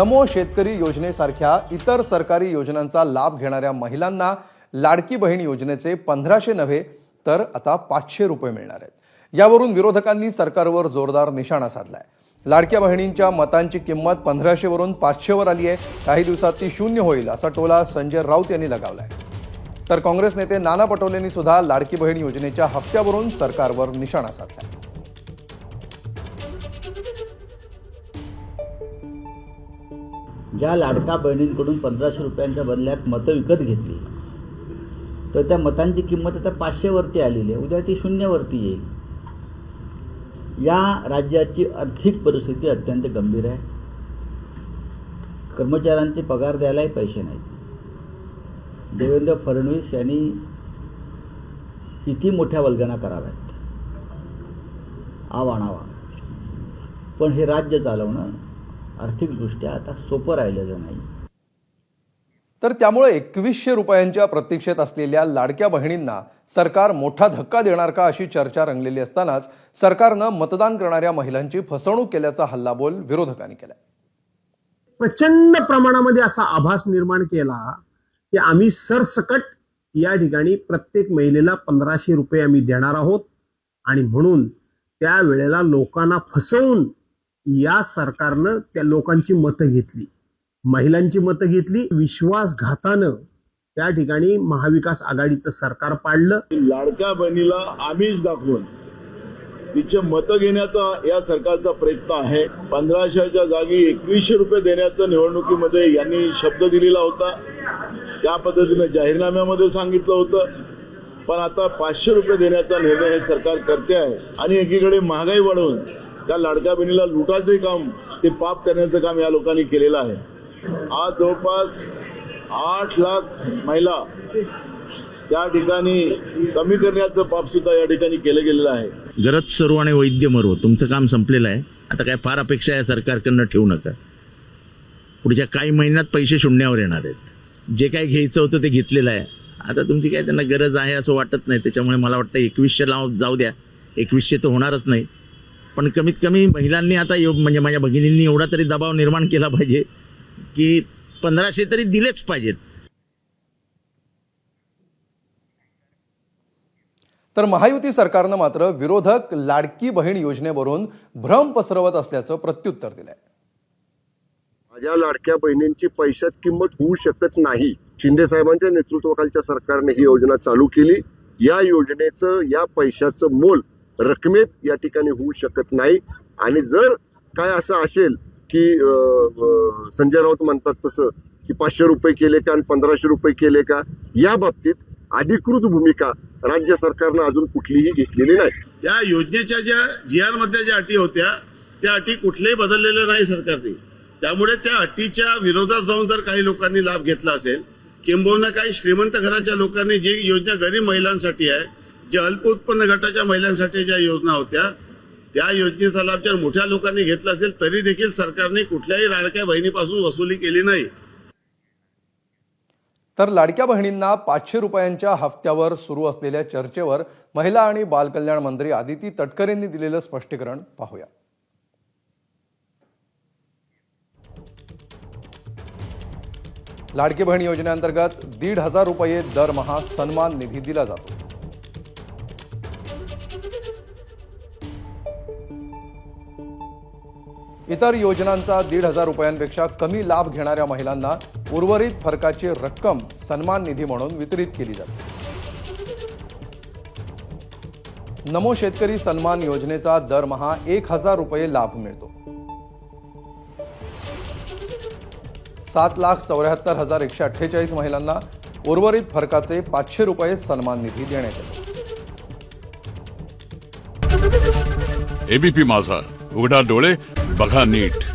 नमो शेतकरी योजनेसारख्या इतर सरकारी योजनांचा लाभ घेणाऱ्या महिलांना लाडकी बहीण योजनेचे पंधराशे नव्हे तर आता पाचशे रुपये मिळणार आहेत. यावरून विरोधकांनी सरकारवर जोरदार निशाणा साधलाय. लाडक्या बहिणींच्या मतांची किंमत पंधराशेवरून पाचशेवर आली आहे काही दिवसात ती शून्य होईल असा टोला संजय राऊत यांनी लगावलाय. तर काँग्रेस नेते नाना पटोलेंनी सुद्धा लाडकी बहीण योजनेच्या हप्त्यावरून सरकारवर निशाणा साधलाय. ज्या लाडका बहिणींकडून पंधराशे रुपयांच्या बदल्यात मतं विकत घेतली. तर त्या मतांची किंमत आता पाचशेवरती आलेली आहे. उद्या ती शून्यवरती येईल. या राज्याची आर्थिक परिस्थिती अत्यंत गंभीर आहे. कर्मचाऱ्यांचे पगार द्यायलाही पैसे नाहीत. देवेंद्र फडणवीस यांनी किती मोठ्या वल्गना कराव्यात? आवाणावा पण हे राज्य चालवणं आर्थिकदृष्ट्या आता सोपं राहिलेलं नाही. तर त्यामुळे एकवीसशे रुपयांच्या प्रतीक्षेत असलेल्या लाडक्या बहिणींना सरकार मोठा धक्का देणार का अशी चर्चा रंगलेली असतानाच सरकारनं मतदान करणाऱ्या महिलांची फसवणूक केल्याचा हल्लाबोल विरोधकांनी केलाय. प्रचंड प्रमाणामध्ये असा आभास निर्माण केला की आम्ही सरसकट या ठिकाणी प्रत्येक महिलेला पंधराशे रुपये आम्ही देणार आहोत आणि म्हणून त्या वेळेला लोकांना फसवून या सरकारनं त्या लोकांची मतं घेतली. महिलांची मतं घेतली. विश्वासघातानं त्या ठिकाणी महाविकास आघाडीचं सरकार पाडलं. लाडक्या बहिणीला आम्हीच दाखवून तिचे मतं घेण्याचा या सरकारचा प्रयत्न आहे. पंधराशेच्या जागी एकवीसशे रुपये देण्याचा निवडणुकीमध्ये यांनी शब्द दिलेला होता. त्या पद्धतीने जाहीरनाम्यामध्ये सांगितलं होतं. पण आता पाचशे रुपये देण्याचा निर्णय हे सरकार करते आहे. आणि एकीकडे महागाई वाढवून त्या लाडक्या बहिणीला लुटाचे काम ते पाप करण्याचं काम या लोकांनी केलेलं आहे. आज जवळपास आठ लाख महिला त्या ठिकाणी कमी करण्याचं पाप सुद्धा या ठिकाणी केलं गेलेलं आहे. गरज सर्व आणि वैद्य मरो तुमचं काम संपलेलं आहे. आता काय फार अपेक्षा आहे सरकारकडनं ठेवू नका. पुढच्या काही महिन्यात पैसे शून्यावर येणार आहेत. जे काय घ्यायचं होतं ते घेतलेलं आहे. आता तुमची काय त्यांना गरज आहे असं वाटत नाही. त्याच्यामुळे मला वाटतं एकवीसशे लाव जाऊ द्या. एकवीसशे तर होणारच नाही. पण कमीत कमी महिलांनी आता एव- म्हणजे माझ्या भगिनींनी एवढा तरी दबाव निर्माण केला पाहिजे की पंधराशे तरी दिलेच पाहिजेत. तर महायुती सरकारनं मात्र विरोधक लाडकी बहीण योजनेवरून भ्रम पसरवत असल्याचं प्रत्युत्तर दिलंय. माझ्या लाडक्या बहिणींची पैशात किंमत होऊ शकत नाही. शिंदे साहेबांच्या नेतृत्वाखालच्या सरकारने ही योजना चालू केली. या योजनेचं या पैशाचं मोल रकमेत या ठिकाणी होऊ शकत नाही. आणि जर काय असं असेल की संजय राऊत म्हणतात तसं की पाचशे रुपये केले का आणि पंधराशे रुपये केले का या बाबतीत अधिकृत भूमिका राज्य सरकारनं अजून कुठलीही घेतलेली नाही. त्या योजनेच्या ज्या जी आर मधल्या ज्या अटी होत्या त्या अटी कुठल्याही बदललेल्या नाही सरकारने. त्यामुळे त्या अटीच्या विरोधात जाऊन जर काही लोकांनी लाभ घेतला असेल किंबहुना काही श्रीमंत घराच्या लोकांनी जी योजना गरीब महिलांसाठी आहे ज्या अल्प उत्पन्न गटाच्या महिलांसाठी ज्या योजना होत्या त्या योजनेचा लाभ जर मोठ्या लोकांनी घेतला असेल तरी देखील सरकारने कुठल्याही लाडक्या बहिणीपासून वसुली केली नाही. तर लाडक्या बहिणींना पाचशे रुपयांच्या हप्त्यावर सुरू असलेल्या चर्चेवर महिला आणि बालकल्याण मंत्री आदिती तटकरेंनी दिलेलं स्पष्टीकरण पाहूया. लाडकी बहीण योजनेअंतर्गत दीड हजार रुपये दरमहा सन्मान निधी दिला जातो. इतर योजनांचा दीड हजार रुपयांपेक्षा कमी लाभ घेणाऱ्या महिलांना उर्वरित फरकाची रक्कम सन्मान निधी म्हणून वितरित केली जाते. नमो शेतकरी सन्मान योजनेचा दरमहा एक हजार रुपये लाभ मिळतो. सात लाख चौऱ्याहत्तर हजार एकशे अठ्ठेचाळीस महिलांना उर्वरित फरकाचे पाचशे रुपये सन्मान निधी देण्यात आले एबीपी माझा. उघडा डोळे बघा नीट.